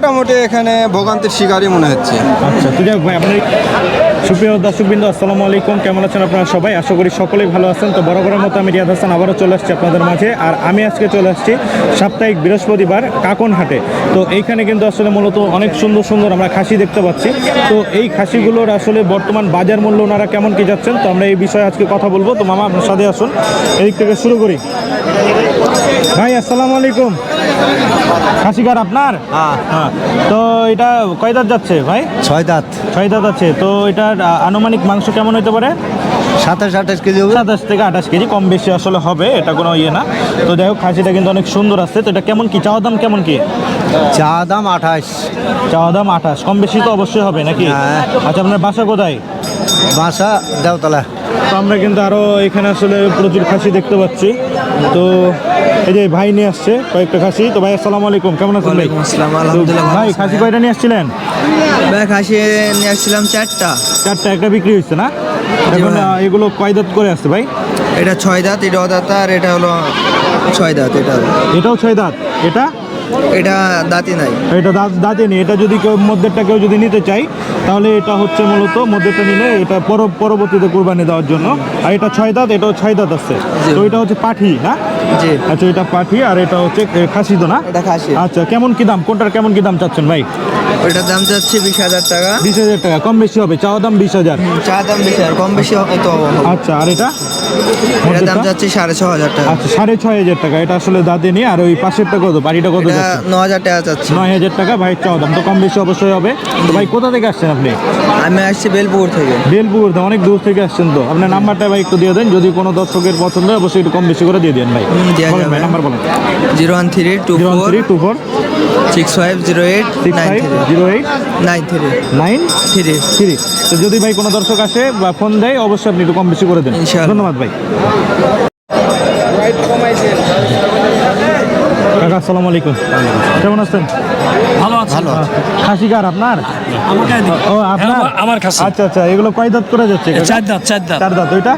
মোটামুটি এখানে ভোগান্তির শিকারই মনে হচ্ছে। আচ্ছা তো যাই হোক ভাই আপনার সুপ্রিয় দর্শকবৃন্দ আসসালামু আলাইকুম। কেমন আছেন আপনারা সবাই? আশা করি সকলেই ভালো আছেন। তো বরাবরের মতো আমি রিয়াদ হাসান আবারও চলে আসছি আপনাদের মাঝে। আর আমি আজকে চলে আসছি সাপ্তাহিক বৃহস্পতিবার কাকনহাটে। তো এইখানে কিন্তু আসলে মূলত অনেক সুন্দর সুন্দর আমরা খাসি দেখতে পাচ্ছি। তো এই খাসিগুলোর আসলে বর্তমান বাজার মূল্য ওনারা কেমন কি যাচ্ছেন? তো আমরা এই বিষয়ে আজকে কথা বলব। তো মামা আপনার সাথে আসুন। এদিক থেকে শুরু করি। ভাই আসসালামু আলাইকুম। খাসি কার আপনার? হ্যাঁ। তো এটা কয় দাঁত যাচ্ছে ভাই? ছয় দাঁত। ছয় দাঁত আছে। তো এটার আনুমানিক মাংস কেমন হতে পারে? সাতাশ আঠাশ কেজি হবে। সাতাশ থেকে আঠাশ কেজি কম বেশি আসলে হবে এটা কোনো ইয়ে না। তো যাই হোক খাসিটা কিন্তু অনেক সুন্দর আছে। তো এটা কেমন কি? চাওয়া দাম কেমন কি? চা দাম আঠাশ। চাওয়া দাম আঠাশ। কম বেশি তো অবশ্যই হবে নাকি? হ্যাঁ। আচ্ছা আপনার বাসা কোথায়? বাসা দেওতলা। তো আমরা কিন্তু আরও এখানে আসলে প্রচুর খাসি দেখতে পাচ্ছি। তো এই যে ভাই নিয়ে আসছে কয়েকটা খাসি। তো ভাই আসসালামু আলাইকুম। কেমন আছেন ভাই? ভাই খাসি কয়টা নিয়ে আসছিলেন? ভাই খাসি নিয়ে আসছিলাম চারটা। চারটা একটা বিক্রি হচ্ছে না? এখন এগুলো কয় দাঁত করে আসছে ভাই? এটা ছয় দাঁত এটা দাঁত আর এটা হলো ছয় দাঁত এটা এটাও ছয় দাঁত। এটা? এটা দাঁতই নাই। এটা দাঁত দাঁতে নেই। এটা যদি কেউ মধ্যেরটা কেউ যদি নিতে চাই তাহলে এটা হচ্ছে মূলত মধ্যেরটা নিলে এটা পর- পরবর্তীতে কোরবানি দেওয়ার জন্য। আর এটা ছয় দাঁত এটাও ছয় দাঁত আছে। তো এটা হচ্ছে পাঠি না? জি। আচ্ছা এটা পাঠি আর এটা হচ্ছে খাসি তো না? এটা খাসি। আচ্ছা কেমন কি দাম? কোনটার কেমন কি দাম চাচ্ছেন ভাই? ওইটার দাম যাচ্ছে বিশ হাজার টাকা। বিশ হাজার টাকা কম বেশি হবে চাওয়া দাম বিশ হাজার। চা দাম বিশ হাজার কম বেশি হবে তো। আচ্ছা আর এটা? এটার দাম যাচ্ছে সাড়ে ছ হাজার টাকা। আচ্ছা সাড়ে ছয় হাজার টাকা। এটা আসলে দাঁতে নিয়ে আর ওই পাশেরটা কত? বাড়িটা কত ন হাজার টাকা যাচ্ছে। নয় হাজার টাকা। ভাই চাওয়া দাম তো কম বেশি অবশ্যই হবে। তো ভাই কোথা থেকে আসছেন আপনি? আমি আসছি বেলপুর থেকে। বেলপুর তো অনেক দূর থেকে আসছেন তো। আপনার নাম্বারটা ভাই একটু দিয়ে দেন। যদি কোনো দর্শকের পছন্দ হয় অবশ্যই একটু কম বেশি করে দিয়ে দেন ভাই। নাম্বার বলেন। Zero one three two four two four six five zero eight six nine five zero eight nine three nine three three তো যদি ভাই কোনো দর্শক আসে বা ফোন দেয় অবশ্যই আপনি একটু কম বেশি করে দেন। ইনশাআল্লাহ। ধন্যবাদ ভাই। কাকা আসসালামু আলাইকুম। কেমন আছেন? ভালো আছে। ভালো খাসি কার আপনার? ও আপনার? আমার- আমার খাসি। আচ্ছা আচ্ছা এগুলো কয় দাঁত করে যাচ্ছে চার দাঁত চার দাঁত। চার দাঁত ওইটা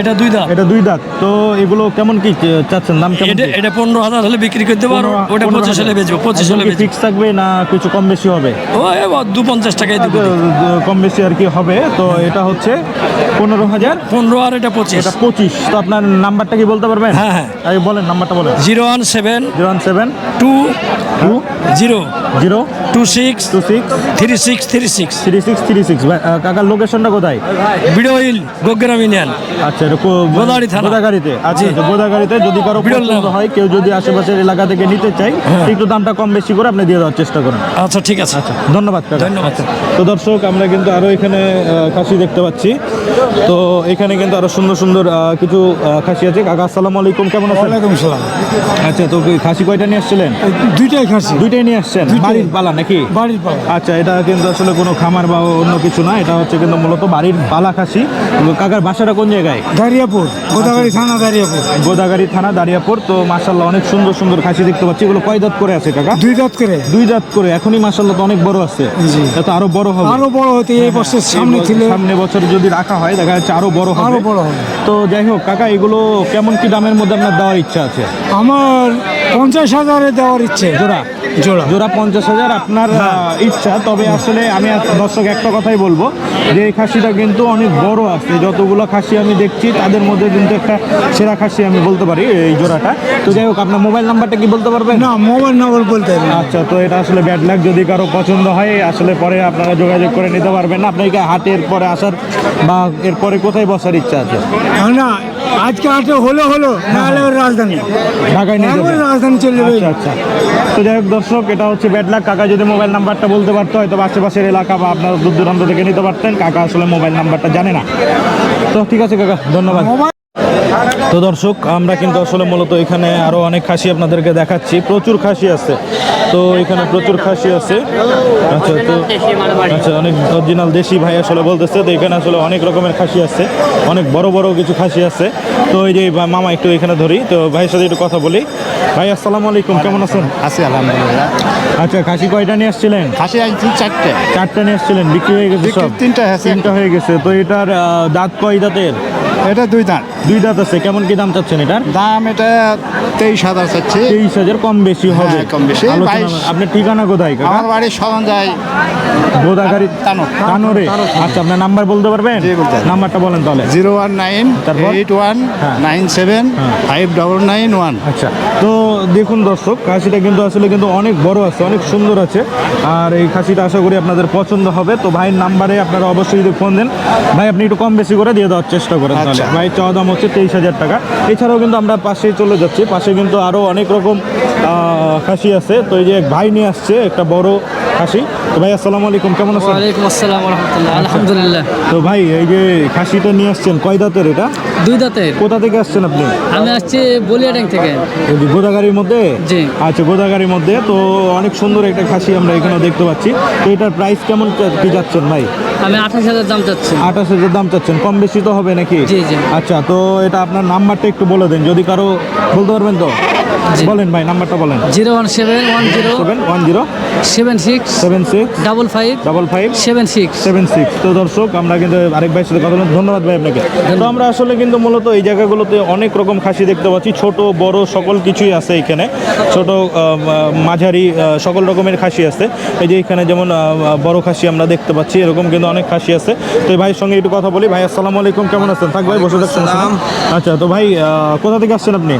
এটা দুই দাঁত। এটা দুই দাঁত। তো এগুলো কেমন কি চাচ্ছেন? দাম কেমন এটা এটা পনেরো হাজার হলে বিক্রি করতে পারো ওটা পঁচিশ হলে। বেচবো পঁচিশ হলে ফিক্স থাকবে না কিছু কম বেশি হবে? ও দু পঞ্চাশ টাকায় আচ্ছা, কম বেশি আর কি হবে। তো এটা হচ্ছে পনেরো হাজার। পনেরো আর এটা পঁচিশ। এটা পঁচিশ। তো আপনার নাম্বারটা কি বলতে পারবেন? হ্যাঁ, হ্যাঁ। বলেন নাম্বারটা বলেন। Zero one seven zero one seven two two zero zero two six two six three six three six three six three six কাকার লোকেশনটা কোথায়? বিডোইল গোগ্রাম ইউনিয়ন আচ্ছা থানা। গোদাগাড়িতে আচ্ছা। আচ্ছা, গোদাগাড়িতে যদি কারও পছন্দ হয় কেউ যদি আশেপাশের এলাকা থেকে নিতে চাই একটু দামটা কম বেশি করে আপনি দিয়ে দেওয়ার চেষ্টা করেন। আচ্ছা ঠিক আছে। আচ্ছা ধন্যবাদ কাকা। ধন্যবাদ। তো দর্শক আমরা কিন্তু আরও এখানে খাসি দেখতে পাচ্ছি। তো এখানে কিন্তু আরও সুন্দর সুন্দর কিছু খাসি আছে। কাকা আসসালামু আলাইকুম। কেমন আছেন? আচ্ছা তো খাসি কয়টা নিয়ে আসছিলেন? দুইটাই খাসি। দুইটাই নিয়ে আসছেন? বাড়ির পালা নাকি? বাড়ির পালা। আচ্ছা এটা কিন্তু আসলে কোনো খামার বা অন্য কিছু না এটা হচ্ছে কিন্তু মূলত বাড়ির পালা খাসি। কাকার বাসাটা কোন জায়গায়? দারিয়াপুর গোদাগাড়ি থানা দারিয়াপুর গোদাগাড়ি থানা দাঁড়িয়াপুর তো মাসাল্লাহ অনেক সুন্দর সুন্দর খাসি দেখতে পাচ্ছি। এগুলো কয় দাঁত করে আছে কাকা? দুই দাঁত করে। দুই দাঁত করে এখনই মাসাল্লাহ তো অনেক বড় আছে। এটা আরও বড় হবে। আরও বড় হতে এই বছর সামনে ছিল। সামনে বছর যদি রাখা হয় দেখা যাচ্ছে আরও বড় হবে। আরও বড় হবে। তো যাই হোক কাকা এগুলো কেমন কি দামের মধ্যে আপনার দেওয়ার ইচ্ছা আছে? আমার পঞ্চাশ হাজারে দেওয়ার ইচ্ছে জোড়া। জোড়া। জোড়া পঞ্চাশ হাজার আপনার ইচ্ছা। তবে আসলে আমি দর্শক একটা কথাই বলব যে এই খাসিটা কিন্তু অনেক বড় আছে। যতগুলো খাসি আমি দেখছি তাদের মধ্যে কিন্তু একটা সেরা খাসি আমি বলতে পারি এই জোড়াটা। তো যাই হোক আপনার মোবাইল নাম্বারটা কি বলতে পারবেন? না মোবাইল নাম্বার বলতে। আচ্ছা তো এটা আসলে ব্যাড লাগ যদি কারও পছন্দ হয় আসলে পরে আপনারা যোগাযোগ করে নিতে পারবেন। না আপনাকে হাটের পরে আসার বা এরপরে কোথায় বসার ইচ্ছা আছে? না আজকে আটে হলো হলো নাহলে রাজধানী। ঢাকায় নিয়ে যাবেন। রাজধানী চলে যাবে। আচ্ছা আচ্ছা। তো যাই হোক দর্শক এটা হচ্ছে ব্যাড লাক কাকা যদি মোবাইল নাম্বারটা বলতে পারতো হয়তো আশেপাশের এলাকা বা আপনার দূর দূরান্ত থেকে নিতে পারতেন। কাকা আসলে মোবাইল নাম্বারটা জানে না। তো ঠিক আছে কাকা ধন্যবাদ। তো দর্শক আমরা কিন্তু আসলে মূলত এখানে আরও অনেক খাসি আপনাদেরকে দেখাচ্ছি। প্রচুর খাসি আছে। তো এখানে প্রচুর খাসি আছে। আচ্ছা তো আচ্ছা অনেক অরিজিনাল দেশি ভাই আসলে বলতেছে তো এখানে আসলে অনেক রকমের খাসি আছে। অনেক বড় বড় কিছু খাসি আছে। তো এই যে মামা একটু এখানে ধরি তো ভাইয়ের সাথে একটু কথা বলি। ভাই আসসালামু আলাইকুম কেমন আছেন? আছি আলহামদুলিল্লাহ। আচ্ছা খাসি কয়টা নিয়ে আসছিলেন? খাসি আনছি চারটে। চারটা নিয়ে আসছিলেন বিক্রি হয়ে গেছে সব? তিনটা তিনটা হয়ে গেছে। তো এটার দাঁত কয় দাঁতের? এটা দুই দাঁত। দুই দাঁত আছে কেমন কি দাম চাচ্ছেন এটার? দাম এটা তেইশ হাজার চাচ্ছি। তেইশ হাজার কম বেশি হবে। হ্যাঁ, কম বেশি, আপনার ঠিকানা কোথায় আমার বাড়ির স্মরণ যায় গোদাগাড়ি তানোর। তানোরে। আচ্ছা আপনার নাম্বার বলতে পারবেন? নাম্বারটা বলেন তাহলে। জিরো ওয়ান নাইন তারপর? এইট ওয়ান হ্যাঁ। Nine seven five double nine one. আচ্ছা তো দেখুন দর্শক খাসিটা কিন্তু আসলে কিন্তু অনেক বড় আছে অনেক সুন্দর আছে। আর এই খাসিটা আশা করি আপনাদের পছন্দ হবে। তো ভাইয়ের নাম্বারে আপনারা অবশ্যই যদি ফোন দেন ভাই আপনি একটু কম বেশি করে দিয়ে দেওয়ার চেষ্টা করেন আচ্ছা। ভাই চাওয়া দাম হচ্ছে তেইশ হাজার টাকা। এছাড়াও কিন্তু আমরা পাশেই চলে যাচ্ছি। পাশে কিন্তু আরও অনেক রকম আহ, খাসি আছে। তো এই যে এক ভাই নিয়ে আসছে একটা বড় খাসি। তো ভাই আসসালামু আলাইকুম। কেমন আছেন? ওয়ালাইকুম আসসালাম রহমতুল্লাহ আলহামদুলিল্লাহ। তো ভাই এই যে খাসিটা নিয়ে আসছেন কয় দাঁতের এটা? দুই দাঁতের। কোথা থেকে আসছেন আপনি? আমি আসছি বলিয়াডাং থেকে। গোদাগাড়ির মধ্যে? জি। আচ্ছা গোদাগাড়ির মধ্যে। তো অনেক সুন্দর একটা খাসি আমরা এখানে দেখতে পাচ্ছি। তো এটার প্রাইস কেমন কি যাচ্ছেন ভাই? আমি আঠাশ হাজার দাম চাচ্ছি। আঠাশ হাজার দাম চাচ্ছেন। কম বেশি তো হবে নাকি? জি, জি। আচ্ছা তো এটা আপনার নাম্বারটা একটু বলে দেন যদি কারও বলতে পারবেন তো? বলেন ভাই নাম্বারটা বলেন। Zero one seven one zero seven one zero seven six seven six double five double five seven six seven six. তো দর্শক আমরা কিন্তু আরেক ভাইয়ের সাথে কথা বললাম। ধন্যবাদ ভাই আপনাকে। তো আমরা আসলে কিন্তু মূলত এই জায়গাগুলোতে অনেক রকম খাসি দেখতে পাচ্ছি। ছোট বড় সকল কিছুই আছে এখানে। ছোট মাঝারি সকল রকমের খাসি আছে। এই যে এখানে যেমন বড় খাসি আমরা দেখতে পাচ্ছি এরকম কিন্তু অনেক খাসি আছে। তো এই ভাইয়ের সঙ্গে একটু কথা বলি। ভাই আসসালামু আলাইকুম। কেমন আছেন? থাক ভাই বসে থাকছেন। আচ্ছা তো ভাই কোথা থেকে আসছেন আপনি?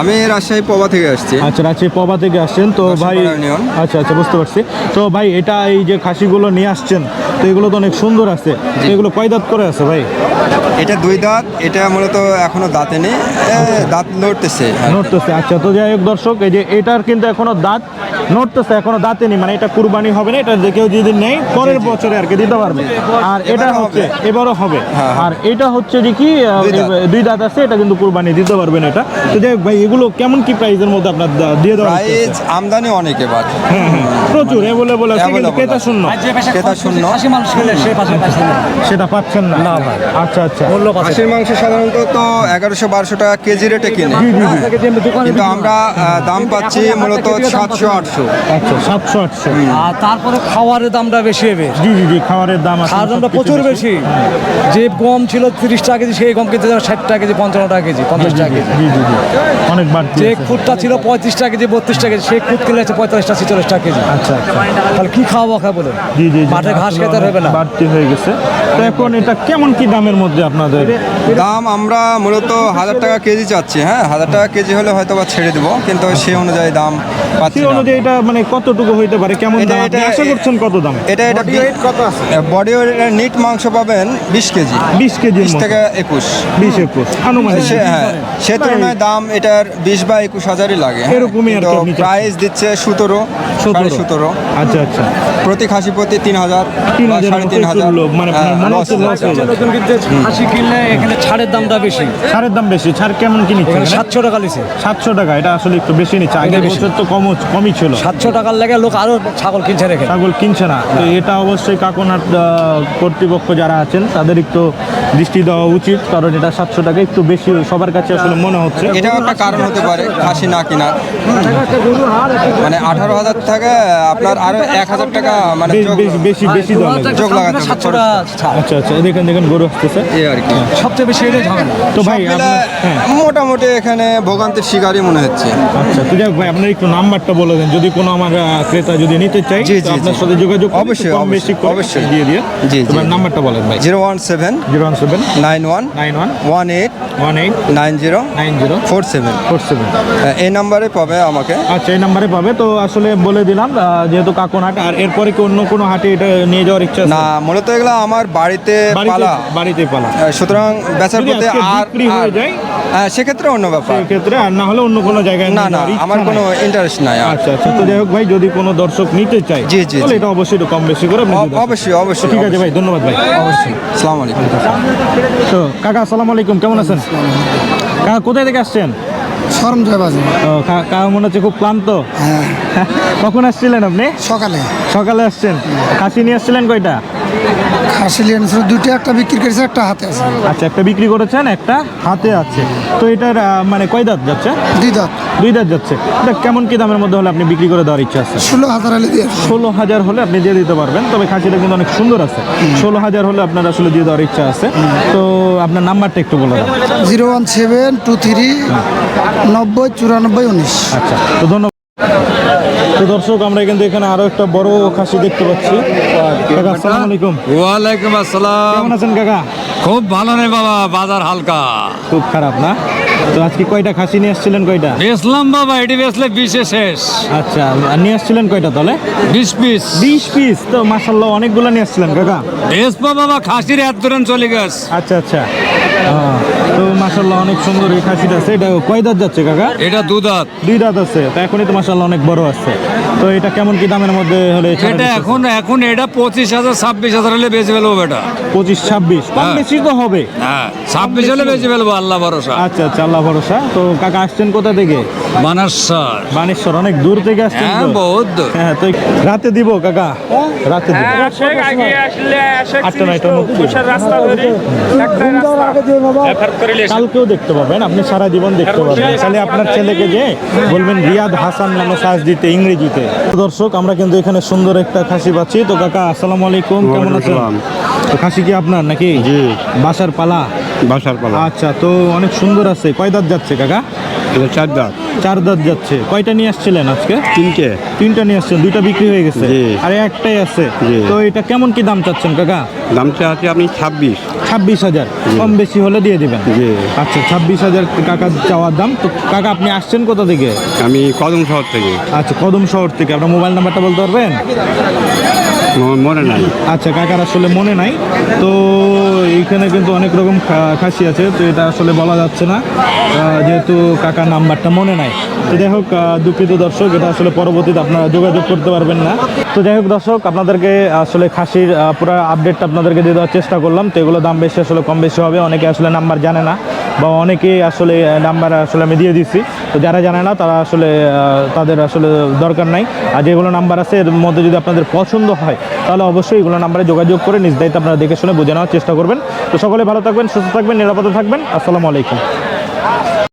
আমি রাজশাহী পবা থেকে আসছি। আচ্ছা রাজশাহী পবা থেকে আসছেন। তো ভাই আচ্ছা আচ্ছা বুঝতে পারছি। তো ভাই এটা এই যে খাসিগুলো নিয়ে আসছেন তো এগুলো তো অনেক সুন্দর আছে। তো এগুলো কয় দাঁত করে আছে ভাই? এটা দুই দাঁত এটা মূলত এখনও দাঁতে নেই। দাঁত নড়তেছে নড়তেছে। আচ্ছা তো যাই হোক দর্শক এই যে এটার কিন্তু এখনও দাঁত নড়তেছে এখনও দাঁতে নেই মানে এটা কুরবানি হবে না এটা যে কেউ যদি নেই পরের বছরে আর কি দিতে পারবে। আর এটা হচ্ছে হবে। এবারও হবে। হ্যাঁ, হ্যাঁ। আর এটা হচ্ছে যে কি দুই দাঁত। আছে এটা কিন্তু কুরবানি দিতে পারবেন এটা। তো যাই ভাই এগুলো কেমন কি প্রাইসের মধ্যে আপনার দিয়ে দেওয়া হচ্ছে? প্রাইস আমদানি অনেক এবার। হ্যাঁ হ্যাঁ। প্রচুর অ্যাভেলেবল আছে কিন্তু Available ক্রেতা। শূন্য। ক্রেতা শূন্য। সেটা পাচ্ছেন না। না ভাই। আচ্ছা আচ্ছা। খাসির মাংস সাধারণত তো এগারোশো বারোশো টাকা কেজি রেটে কিনে। কিন্তু আমরা দাম পাচ্ছি মূলত সাতশো আটশো। আচ্ছা সাতশো আটশো। আর তারপরে খাওয়ারের দামটা বেশি হবে। জি জি জি খাবারের দাম খাওয়ার দামটা প্রচুর বেশি। যে গম ছিল তিরিশ টাকা কেজি সেই গম কিনতে যাবে ষাট টাকা কেজি পঞ্চান্ন টাকা কেজি পঞ্চাশ টাকা কেজি। জি জি জি। অনেক বাড়তি যে। খুদটা ছিল পঁয়ত্রিশ টাকা কেজি বত্রিশ টাকা কেজি সেই খুদ কিনলে আছে পঁয়তাল্লিশ টাকা ছেচল্লিশ টাকা কেজি। আচ্ছা আচ্ছা। তাহলে কি খাওয়াবো খাব বলুন জি জি জি। মাঠে ঘাস খেতে হবে না। বাড়তি হয়ে গেছে। তো এখন এটা কেমন কি দামের মধ্যে আপনাদের? দাম আমরা মূলত হাজার টাকা কেজি চাচ্ছি হ্যাঁ? হাজার টাকা কেজি হলে হয়তো বা ছেড়ে দেবো কিন্তু সেই অনুযায়ী দাম পাচ্ছি অনুযায়ী এটা মানে কতটুকু হইতে পারে? কেমন এটা- দাম? আপনি এটা- আশা করছেন কত দাম? এটা এটা ওয়েট কত আছে? বডি নিট মাংস পাবেন বিশ কেজি। বিশ কেজি বিশ মতো। থেকে একুশ। বিশ একুশ। আনুমানিক। হ্যাঁ সে তুলনায় দাম এটার বিশ বা একুশ হাজারই লাগে। এরকমই আর কি। প্রাইস দিচ্ছে সতেরো সাড়ে সতেরো। আচ্ছা আচ্ছা। প্রতি খাসি প্রতি তিন হাজার তিন বা হাজার সাড়ে তিন হাজার। মানে হ্যাঁ, মনে হচ্ছে লস হয়ে যাচ্ছে। কিনতে খাসি কিনলে এখানে ছাড়ের দামটা বেশি। ছাড়ের দাম বেশি। ছাড় কেমন কি নিচ্ছে এখানে সাতশো টাকা লিছে। সাতশো টাকা। এটা আসলে একটু বেশি নিচ্ছে। আগের বছর তো কম কমই ছিল। সাতশো টাকার লেগে লোক আরও ছাগল কিনছে রেখে। ছাগল কিনছে না। তো এটা অবশ্যই কাকনার কর্তৃপক্ষ যারা আছেন তাদের একটু দৃষ্টি দেওয়া উচিত কারণ এটা সাতশো টাকা একটু বেশি সবার কাছে আসলে মনে হচ্ছে। এটাও একটা কারণ হতে পারে খাসি না কেনার মানে আঠারো হাজার থেকে আপনার আরও এক হাজার টাকা মানে বেশ- বেশ-। যোগ লাগাতে সাতশো টাকা আচ্ছা আচ্ছা দেখেন দেখেন গরু আসতেছে। এই আর কি। সবচেয়ে বেশি এটাই ঝামেলা তো ভাই হ্যাঁ। মোটামুটি এখানে ভোগান্তির শিকারই মনে হচ্ছে। আচ্ছা তো যাক ভাই আপনার একটু নাম্বারটা বলে দেন যদি কোনো আমার ক্রেতা যদি নিতে চাই আপনার সাথে যোগাযোগ অবশ্যই, করে অবশ্যই। দিয়ে দিয়ে জি, তোমার। নাম্বারটা বলেন ভাই। Zero one seven zero one seven nine one nine one one eight one eight nine zero nine zero four seven. Four seven. এই নাম্বারে পাবে আমাকে। আচ্ছা এই নাম্বারে পাবে। তো আসলে বলে দিলাম যেহেতু কাকনহাট আর এরপরে কি অন্য কোনো হাটে এটা নিয়ে যাওয়ার ইচ্ছা না মূলত এগুলো আমার বাড়িতে পালা। বাড়িতে পালা। সুতরাং বেচার যদি আজকে আর হয়ে যায়? হ্যাঁ, সেক্ষেত্রে অন্য ব্যাপার। সেই ক্ষেত্রে আর না হলে অন্য কোনো জায়গায় না না আমার কোনো ইন্টারেস্ট নাই আচ্ছা আচ্ছা তো যাই হোক ভাই যদি কোনো দর্শক নিতে চায় জি, জি, তাহলে এটা অবশ্যই একটু কম বেশি করে। অবশ্যই অবশ্যই ঠিক আছে ভাই ধন্যবাদ ভাই। অবশ্যই। সালাম আলাইকুম। তো কাকা আসসালামু আলাইকুম কেমন আছেন? কাকা কোথায় থেকে আসছেন? ও, কাকা মনে হচ্ছে খুব ক্লান্ত। হ্যাঁ। কখন আসছিলেন আপনি? সকালে। সকালে আসছেন। খাসি নিয়ে আসছিলেন কয়টা? খাসি লিয়ে এনেছিল দুটো একটা বিক্রি করেছে একটা হাতে আছে। আচ্ছা একটা বিক্রি করেছেন একটা হাতে আছে। তো এটার মানে কয় দাঁত যাচ্ছে? দুই দাঁত। দুই দাঁত যাচ্ছে। এটা কেমন কি দামের মধ্যে হলে আপনি বিক্রি করে দেওয়ার ইচ্ছা আছে? ষোলো হাজার দিয়ে ষোলো হাজার হলে আপনি দিয়ে দিতে পারবেন তবে খাসিটা কিন্তু অনেক সুন্দর আছে। ষোলো হাজার হলে আপনার আসলে দিয়ে দেওয়ার ইচ্ছা আছে। তো আপনার নাম্বারটা একটু বলে দেন zero one seven two three নব্বই চুরানব্বই উনিশ। আচ্ছা তো ধন্যবাদ। তো দর্শক আমরা কিন্তু এখানে আরও একটা বড় খাসি দেখতে পাচ্ছি। কাকা আসসালামু আলাইকুম। ওয়ালাইকুম আসসালাম। কেমন আছেন কাকা? খুব ভালো নেই বাবা বাজার হালকা। খুব খারাপ না? তো আজকে কয়টা খাসি নিয়ে আসছিলেন কয়টা? বেচলাম বাবা এটি বেচলে বিশে শেষ। আচ্ছা নিয়ে আসছিলেন কয়টা তাহলে? বিশ পিস। বিশ পিস? তো মাসাল্লাহ অনেকগুলো নিয়ে আসছিলেন কাকা। বেচবো বাবা খাসির এত চলে গেছে। আচ্ছা আচ্ছা। হ্যাঁ, তো মাসাল্লাহ অনেক সুন্দর এই খাসিটা আছে। এটা কয় দাঁত যাচ্ছে কাকা? এটা দুধাত দুই দাঁত আছে। তো এখনই তো মাসাল্লাহ অনেক বড় আছে। তো এটা কেমন কি দামের মধ্যে হলে এটা এখন এখন এটা পঁচিশ হাজার ছাব্বিশ হাজার হলে বেশি ফেলব বেটা। পঁচিশ ছাব্বিশ। কম হ্যাঁ। বেশি তো হবে। হ্যাঁ ছাব্বিশ হলে বেঁচে ফেলব আল্লাহ ভরসা। আচ্ছা আচ্ছা আল্লাহ ভরসা। তো কাকা আসছেন কোথা থেকে? বানাসার বানেশ্বর অনেক দূর থেকে আসছেন হ্যাঁ বহুত হ্যাঁ তো রাতে দিব কাকা? রাতে দিব। আটটা নয়টার মধ্যে দিব। কালকেও দেখতে পাবেন আপনি সারা জীবন দেখতে পাবেন। তাহলে আপনার ছেলেকে যে বলবেন রিয়াদ হাসান নামে সার্চ দিতে ইংরেজিতে। দর্শক আমরা কিন্তু এখানে সুন্দর একটা খাসি পাচ্ছি। তো কাকা আসসালামু আলাইকুম কেমন আছেন? খাসি কি আপনার নাকি? জি। বাসার পালা? বাসার পালা। আচ্ছা তো অনেক সুন্দর আছে। কয় দাঁত যাচ্ছে কাকা? চার দাঁত। চার দাঁত যাচ্ছে। কয়টা নিয়ে আসছিলেন আজকে? তিনটে। তিনটা নিয়ে আসছেন দুইটা বিক্রি হয়ে গেছে। আর একটাই আছে। তো এটা কেমন কি দাম চাচ্ছেন কাকা? দামটা আছে আপনি ছাব্বিশ। ছাব্বিশ হাজার। কম বেশি হলে দিয়ে দেবেন। আচ্ছা ছাব্বিশ হাজার কাকা চাওয়ার দাম। তো কাকা আপনি আসছেন কোথা থেকে? আমি কদম শহর থেকে। আচ্ছা কদম শহর থেকে। আপনার মোবাইল নাম্বারটা বলতে পারবেন? মনে নাই। আচ্ছা কাকার আসলে মনে নাই। তো এইখানে কিন্তু অনেক রকম খাসি আছে, তো এটা আসলে বলা যাচ্ছে না। যেহেতু কাকার নাম্বারটা মনে নাই। তো যাই হোক দুঃখিত দর্শক, এটা আসলে পরবর্তীতে আপনারা যোগাযোগ করতে পারবেন না। তো যাই হোক দর্শক, আপনাদেরকে আসলে খাসির পুরো আপডেটটা আপনাদেরকে দিয়ে দেওয়ার চেষ্টা করলাম। তো এগুলো দাম বেশি, আসলে কম বেশি হবে। অনেকে আসলে নাম্বার জানে না। বা অনেকে আসলে নাম্বার আসলে আমি দিয়ে দিচ্ছি তো যারা জানে না, তারা আসলে তাদের আসলে দরকার নাই। আর যেগুলো নাম্বার আছে, এর মধ্যে যদি আপনাদের পছন্দ হয়, তাহলে অবশ্যই এগুলো নাম্বারে যোগাযোগ করে নিজ দায়িত্ব আপনারা দেখে শুনে বুঝে নেওয়ার চেষ্টা করবেন। তো সকলে ভালো থাকবেন, সুস্থ থাকবেন, নিরাপদে থাকবেন। আসসালামু আলাইকুম।